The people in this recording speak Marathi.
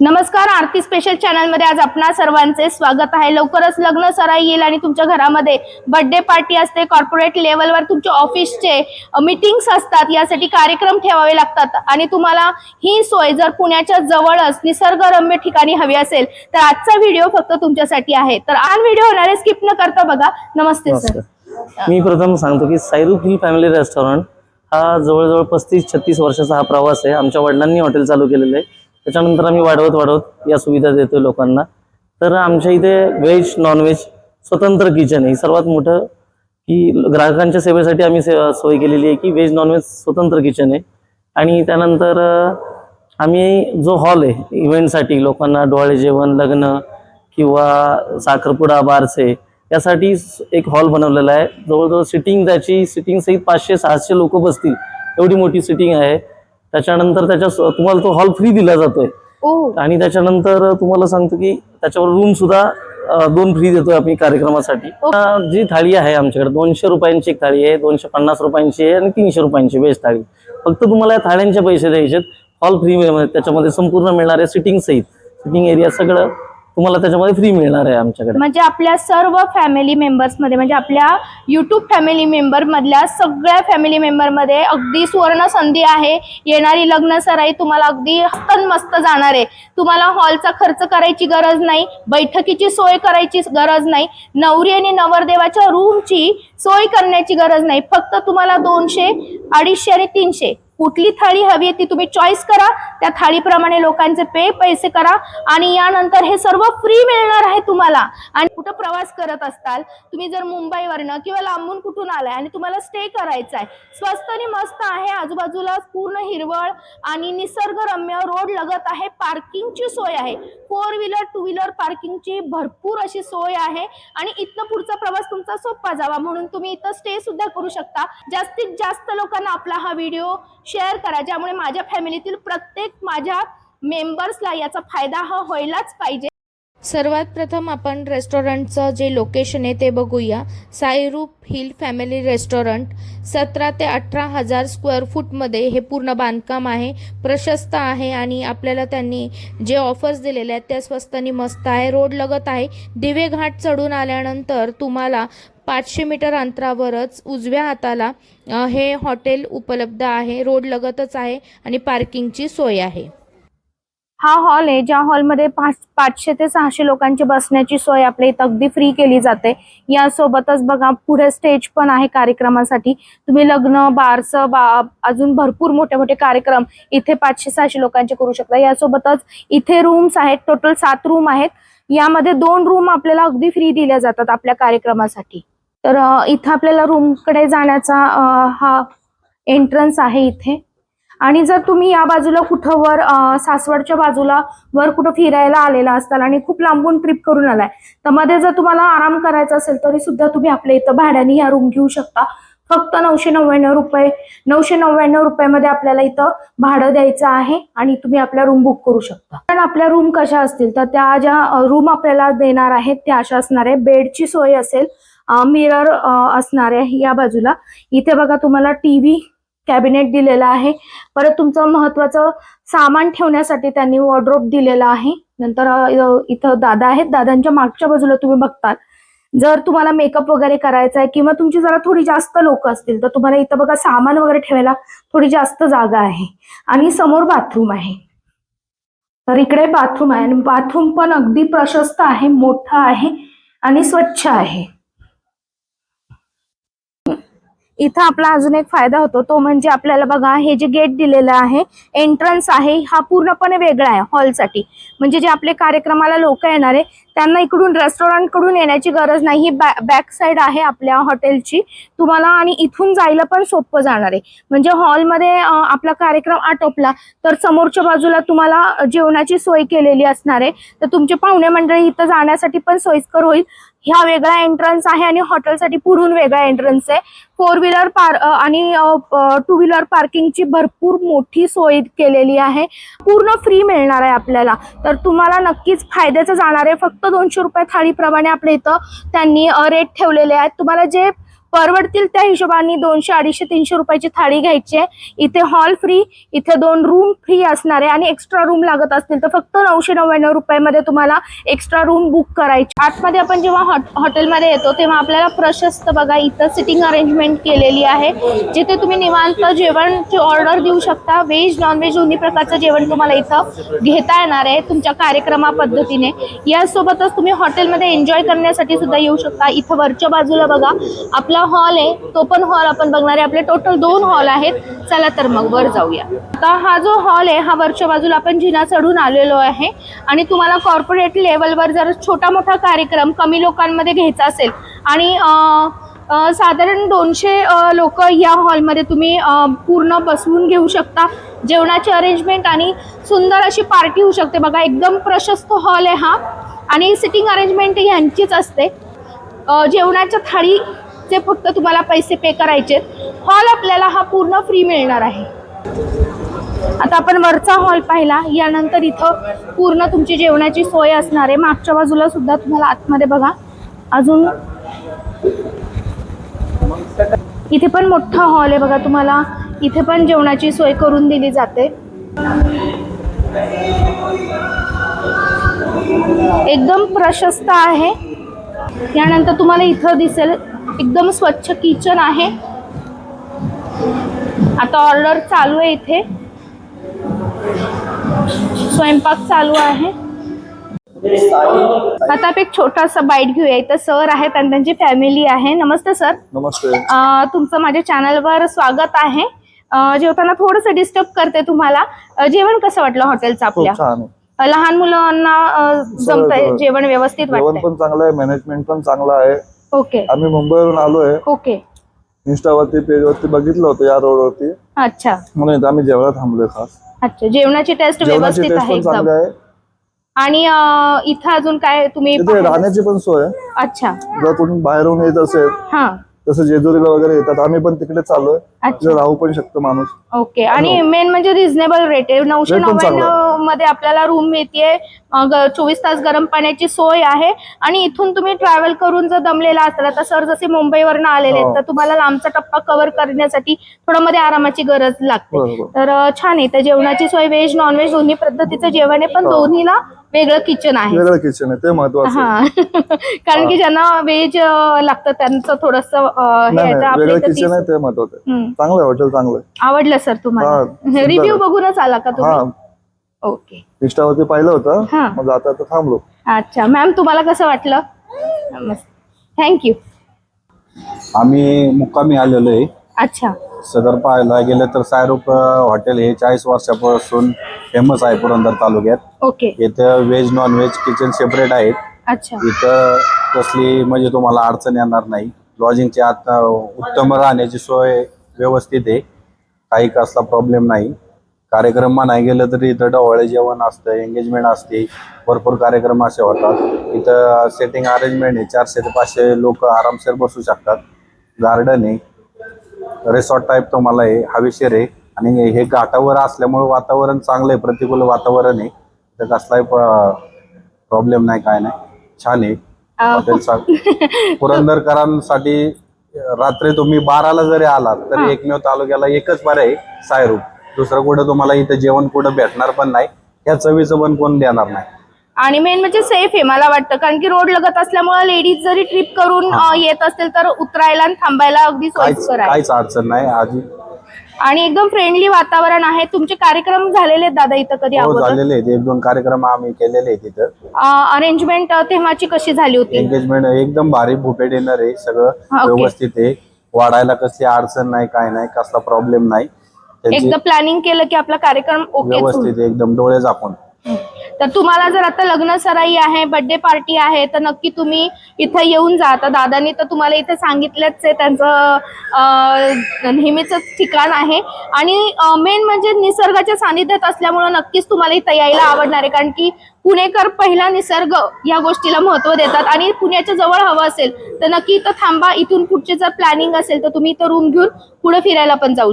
नमस्कार आरती स्पेशल चॅनलमध्ये आज आपणा सर्वांचे स्वागत आहे. लवकरच लग्न सराई येईल आणि तुमच्या घरामध्ये बर्थडे पार्टी असते. कॉर्पोरेट लेवलवर तुमच्या ऑफिसचे मीटिंग्स असतात. यासाठी कार्यक्रम ठेवावे लागतात. आणि तुम्हाला ही सोय जर पुण्याच्या जवळच निसर्गरम्य ठिकाणी हवी असेल तर आजचा व्हिडिओ फक्त तुमच्यासाठी आहे. तर आज व्हिडिओ होणारे स्किप न करता बघा. नमस्ते सर मी प्रथम सांगतो की सायरूप हिल फॅमिली रेस्टॉरंट हा जवळजवळ पस्तीस छत्तीस वर्षाचा हा प्रवास आहे. आमच्या वडिलांनी हॉटेल चालू केलेलं आहे. त्याच्यानंतर आम्ही वाढवत वाढवत या सुविधा देतोय लोकांना. तर आमच्या इथे व्हेज नॉनव्हेज स्वतंत्र किचन आहे. सर्वात मोठं की ग्राहकांच्या सेवेसाठी आम्ही सेवा सोय केलेली आहे की व्हेज नॉनव्हेज स्वतंत्र किचन आहे. आणि त्यानंतर आम्ही जो हॉल आहे इव्हेंटसाठी लोकांना डोळे जेवण लग्न किंवा साखरपुडा बारसे यासाठी एक हॉल बनवलेला आहे. जवळजवळ सिटिंग त्याची सिटिंग सहित पाचशे सहाशे लोक बसतील. एवढी मोठी सिटिंग आहे. त्याच्यानंतर त्याच्या तुम्हाला तो हॉल फ्री दिला जातोय. आणि त्याच्यानंतर तुम्हाला सांगतो की त्याच्यावर रूम सुद्धा दोन फ्री देतोय आम्ही कार्यक्रमासाठी. जी थाळी आहे आमच्याकडे दोनशे रुपयांची एक थाळी आहे दोनशे पन्नास रुपयांची आहे आणि तीनशे रुपयांची वेज थाळी. फक्त तुम्हाला या थाळ्यांचे पैसे द्यायचे हॉल फ्री त्याच्यामध्ये संपूर्ण मिळणार आहे सिटिंग सहित सिटिंग एरिया सगळं तुम्हाला त्याच्यामध्ये फ्री मिळणार आहे आमच्याकडे. म्हणजे आपल्या सर्व फॅमिली मेंबर्समध्ये म्हणजे आपल्या युट्यूब फॅमिली मेंबर मधल्या सगळ्या फॅमिली मेंबरमध्ये अगदी सुवर्ण संधी आहे. येणारी लग्न सराई तुम्हाला अगदी हस्तन मस्त जाणार आहे. तुम्हाला हॉलचा खर्च करायची गरज नाही बैठकीची सोय करायची गरज नाही नवरी आणि नवरदेवाच्या रूमची सोय करण्याची गरज नाही. फक्त तुम्हाला दोनशे अडीचशे आणि तीनशे. कुठली थाळी हवी आहे ती तुम्ही चॉईस करा. त्या थाळीप्रमाणे लोकांचे पे पैसे करा. आणि यानंतर हे सर्व फ्री मिळणार आहे तुम्हाला. आणि कुठं प्रवास करत असताल तुम्ही जर मुंबईवरनं किंवा लांबून कुठून आलाय आणि तुम्हाला स्टे करायचा आहे. स्वस्त आणि मस्त आहे आजूबाजूला पूर्ण हिरवळ आणि निसर्गरम्य रोड लगत आहे पार्किंगची सोय आहे. फोर व्हीलर टू व्हीलर पार्किंगची भरपूर अशी सोय आहे. आणि इथनं पुढचा प्रवास तुमचा सोपा जावा. म्हणून तुम्ही इथं स्टे सुद्धा करू शकता. जास्तीत जास्त लोकांना आपला हा व्हिडिओ शेअर करा ज्यामुळे माझ्या फॅमिलीतील प्रत्येक माझ्या मेंबर्सला याचा फायदा हा व्हायलाच पाहिजे. सर्वात प्रथम आपण रेस्टॉरंटचं जे लोकेशन आहे ते बघूया. साईरूप हिल फॅमिली रेस्टॉरंट सतरा ते अठरा हजार स्क्वेअर फूटमध्ये हे पूर्ण बांधकाम आहे. प्रशस्त आहे आणि आपल्याला त्यांनी जे ऑफर्स दिलेले आहेत त्या स्वस्त आणि मस्त आहे. रोड लगत आहे. दिवे घाट चढून आल्यानंतर तुम्हाला पाचशे मीटर अंतरावरच उजव्या हाताला हे हॉटेल उपलब्ध आहे. रोड लगतच आहे आणि पार्किंगची सोय आहे. हा हॉल आहे ज्या हॉलमध्ये पाच पाचशे ते सहाशे लोकांची बसण्याची सोय आपल्या इथं अगदी फ्री केली जाते. यासोबतच बघा पुढे स्टेज पण आहे कार्यक्रमासाठी. तुम्ही लग्न बारसं बा अजून भरपूर मोठे मोठे कार्यक्रम इथे पाचशे सहाशे लोकांचे करू शकता. यासोबतच इथे रूम्स आहेत टोटल सात रूम आहेत. यामध्ये दोन रूम आपल्याला अगदी फ्री दिल्या जातात आपल्या कार्यक्रमासाठी. तर इथं आपल्याला रूमकडे जाण्याचा हा एंट्रन्स आहे इथे. आणि जर तुम्ही या बाजूला कुठं वर सासवडच्या बाजूला वर कुठं फिरायला आलेला असाल आणि खूप लांबून ट्रिप करून आलाय तर मध्ये जर तुम्हाला आराम करायचा असेल तरी सुद्धा तुम्ही आपल्या इथं भाड्याने या रूम घेऊ शकता. फक्त नऊशे नव्याण्णव रुपये नऊशे नव्याण्णव रुपयामध्ये आपल्याला इथं भाडं द्यायचं आहे आणि तुम्ही आपल्या रूम बुक करू शकता. पण आपल्या रूम कशा असतील तर त्या ज्या रूम आपल्याला देणार आहेत त्या अशा असणार आहे. बेडची सोय असेल मिरर असणार आहे या बाजूला. इथे बघा तुम्हाला टीव्ही कॅबिनेट दिलेला आहे. परत तुमचं महत्वाचं सामान ठेवण्यासाठी त्यांनी वॉर्ड्रोब दिलेला आहे. नंतर इथं दादा आहेत. दादांच्या मागच्या बाजूला तुम्ही बघताल. जर तुम्हाला मेकअप वगैरे करायचा आहे किंवा तुमची जरा थोडी जास्त लोक असतील तर तुम्हाला इथं बघा सामान वगैरे ठेवायला थोडी जास्त जागा आहे. आणि समोर बाथरूम आहे. तर इकडे बाथरूम आहे. आणि बाथरूम पण अगदी प्रशस्त आहे मोठं आहे आणि स्वच्छ आहे. इथं आपला अजून एक फायदा होतो तो म्हणजे आपल्याला बघा हे जे गेट दिलेलं आहे एंट्रन्स आहे हा पूर्णपणे वेगळा आहे हॉलसाठी म्हणजे जे आपले कार्यक्रमाला लोक येणार आहे त्यांना इकडून रेस्टॉरंटकडून येण्याची गरज नाही. ही बॅक साईड आहे आपल्या हॉटेलची तुम्हाला आणि इथून जायला पण सोपं जाणार आहे. म्हणजे हॉलमध्ये आपला कार्यक्रम आटोपला तर समोरच्या बाजूला तुम्हाला जेवणाची सोय केलेली असणार आहे. तर तुमचे पाहुणे मंडळी इथं जाण्यासाठी पण सोयीस्कर होईल. ह्या वेगळा एंट्रन्स आहे आणि हॉटेलसाठी पुढून वेगळा एंट्रन्स आहे. फोर व्हीलर पार आणि टू व्हीलर पार्किंगची भरपूर मोठी सोय केलेली आहे. पूर्ण फ्री मिळणार आहे आपल्याला. तर तुम्हाला नक्कीच फायद्याचं जाणार आहे. फक्त दोनशे रुपये थाळीप्रमाणे आपल्या इथं त्यांनी रेट ठेवलेले आहेत. तुम्हाला जे परवडतील त्या हिशोबाने दोनशे अडीचशे तीनशे रुपयाची थाळी घ्यायची आहे. इथे हॉल फ्री इथे दोन रूम फ्री असणार आहे आणि एक्स्ट्रा रूम लागत असतील तर फक्त नऊशे नव्याण्णव रुपयामध्ये तुम्हाला एक्स्ट्रा रूम बुक करायची. आतमध्ये आपण जेव्हा हॉट हॉटेलमध्ये येतो तेव्हा आपल्याला प्रशस्त बघा इथं सिटिंग अरेंजमेंट केलेली आहे. जिथे तुम्ही निवांत जेवणची ऑर्डर देऊ शकता. व्हेज नॉनव्हेज दोन्ही प्रकारचं जेवण तुम्हाला इथं घेता येणार आहे तुमच्या कार्यक्रमा पद्धतीने. यासोबतच तुम्ही हॉटेलमध्ये एन्जॉय करण्यासाठी सुद्धा येऊ शकता. इथं वरच्या बाजूला बघा आपला हॉल आहे तो पण हॉल आपण बघणार आहे. आपले टोटल दोन हॉल आहेत. चला तर मग वर जाऊया. आता हा जो हॉल आहे हा वरच्या बाजूला आपण जिना चढून आलेलो आहे. आणि तुम्हाला कॉर्पोरेट लेवलवर जर छोटा मोठा कार्यक्रम कमी लोकांमध्ये घ्यायचा असेल आणि साधारण दोनशे लोक या हॉलमध्ये तुम्ही पूर्ण बसवून घेऊ शकता. जेवणाची अरेंजमेंट आणि सुंदर अशी पार्टी होऊ शकते. बघा एकदम प्रशस्त हॉल आहे हा. आणि सिटिंग अरेंजमेंट यांचीच असते. जेवणाच्या थाळी चे फक्त तुम्हाला पैसे पे करायचे हॉल आपल्याला हा पूर्ण फ्री मिळणार आहे. आता आपण वरचा हॉल पाहिला यानंतर इथं पूर्ण तुमची जेवणाची सोय असणार आहे. मागच्या बाजूला सुद्धा तुम्हाला आतमध्ये बघा. अजून इथे पण मोठा हॉल आहे बघा तुम्हाला. इथे पण जेवणाची सोय करून दिली जाते. एकदम प्रशस्त आहे. यानंतर तुम्हाला इथं दिसेल एकदम स्वच्छ किचन आहे. आता ऑर्डर चालू आहे इथे. स्वयंपाक चालू आहे. आता आपण एक छोटासा बाईट घेऊया. इथं सर आहेत आणि त्यांची फॅमिली आहे. नमस्ते सर नमस्ते. अ, तुमचं माझ्या चॅनलवर स्वागत आहे. अ, जेवताना थोडंसं डिस्टर्ब करते तुम्हाला. अ, जेवण कसं वाटलं हॉटेलचं खूप आपल्या? छान आहे. अ, लहान मुलांना अ, जमतंय सगळं. जेवण व्यवस्थित जेवण वाटतंय. पण चांगलं आहे मॅनेजमेंट पण चांगलं आहे. ओके. आम्ही मुंबईवरून आलोय. ओके. इंस्टावरती पेजवरती बघितलं होतं या रोडवरती. अच्छा. म्हणून इथं आम्ही जेवायला थांबलोय खास. अच्छा जेवणाची टेस्ट जेवणाची व्यवस्थित टेस्ट आहे पण चांगली एकदम आहे. आणि अ, इथं अजून काय तुम्ही इथे पाहिलं? राहण्याची पण सोय आहे. अच्छा. जर कोणी बाहेरून येत असेल हा. तसं जेजुरीला वगैरे येतात आम्ही पण तिकडे चाललोय. अच्छा तिथे राहू पण शकतो माणूस. ओके आणि मेन म्हणजे रिझनेबल रेट आहे. नऊशे Rate पण चांगला नव्याण्णवमध्ये आपल्याला रूम मिळते चोवीस तास गरम पाण्याची सोय आहे. आणि इथून तुम्ही ट्रॅव्हल करून जर दमलेला असला तर सर जसे मुंबईवरनं आलेले आहेत, हो. तर तुम्हाला लांबचा टप्पा कव्हर करण्यासाठी थोडं मध्ये आरामाची गरज लागते. बरोबर. तर अं, छान आहे. तर जेवणाची सोय व्हेज नॉनव्हेज दोन्ही पद्धतीचं जेवण आहे पण हो. दोन्हीला वेगळं किचन आहे. वेगळं किचन आहे. ते महत्वाचं आहे. हा. कारण की ज्यांना व्हेज लागतं त्यांचं थोडस हे नाही नाही वेगळं किचन आहे ते महत्वाचं आहे. हम्म. चांगलं आहे हॉटेल चांगलं आहे. आवडलं सर तुम्हाला? रिव्ह्यू. बघूनच आला का हा. तुम्ही ओके इंस्टावरती पाहिलं होतं. मग आता आता थांबलो. अच्छा मॅम तुम्हाला कसं वाटलं? थँक्यू आम्ही मुक्कामी आलेलो आहे. अच्छा. सदर पाहायला गेलं तर सायरूप हॉटेल हे चाळीस वर्षापासून फेमस आहे पुरंदर तालुक्यात. ओके इथं veg non veg kitchen separate आहेत. अच्छा. इथं कसली म्हणजे तुम्हाला अडचण येणार नाही. लॉजिंगची आता उत्तम राहण्याची सोय व्यवस्थित आहे. काही कसला प्रॉब्लेम नाही. कार्यक्रम नाही गेलं तरी इथं डवळे जेवण असतं एंगेजमेंट असते. भरपूर कार्यक्रम असे होतात. इथं सेटिंग अरेंजमेंट आहे. चारशे ते पाचशे लोक आरामशीर बसू शकतात. गार्डन आहे. रिसॉर्ट टाईप तुम्हाला आहे. हवेशीर आहे. आणि हे घाटावर असल्यामुळे वातावरण चांगलं आहे. प्रतिकूल वातावरण आहे. तर कसलाही प्रॉब्लेम नाही काय नाही. छान आहे. हॉटेल पुरंदरकरांसाठी रात्री तुम्ही बाराला जरी आलात. तरी एकमेव तालुक्याला एकच पर्याय आहे, सायरूप. दुसरं कुठं तुम्हाला इथं जेवण कुठं भेटणार पण नाही. ह्या चवीचं पण कोण देणार नाही. आणि मेन म्हणजे सेफ आहे मला वाटतं. कारण की रोड लगत असल्यामुळे लेडीज जरी ट्रिप करून अं, येत असतील तर उतरायला आणि थांबायला अगदी काहीच सोयीस्कर आहे. काहीच अडचण नाही. आधी आणि एकदम फ्रेंडली वातावरण आहे. तुमचे कार्यक्रम झालेले आहेत दादा इथं कधी हो अगोदर? झालेले आहेत. एक दोन कार्यक्रम आम्ही केलेले आहेत तिथं अरेंजमेंट तेव्हाची कशी झाली होती? एंगेजमेंट एकदम भारी बुफे डिनर आहे हा, सगळं. व्यवस्थित आहे. वाढायला कसली अडचण नाही काय नाही कसला प्रॉब्लेम नाही. त्यांची एकदा प्लॅनिंग केलं की आपला कार्यक्रम ओके व्यवस्थित आहे, एकदम डोळे झाकून. तर तुम्हाला जर आता लग्न सराई आहे बर्थडे पार्टी आहे तर नक्की तुम्ही इथं येऊन जा. आता दादानी तर तुम्हाला इथे सांगितलंच आहे त्यांचं नेहमीचंच ठिकाण आहे. आणि मेन म्हणजे निसर्गाच्या सानिध्यात असल्यामुळं नक्कीच तुम्हाला इथं यायला आवडणार आहे. कारण की पुणेकर पहिला निसर्ग या गोष्टीला महत्त्व देतात. आणि पुण्याच्या जवळ हवं असेल तर नक्की इथं थांबा. इथून पुढचे जर प्लॅनिंग असेल तर तुम्ही इथं रूम घेऊन पुढे फिरायला पण जाऊ शकता.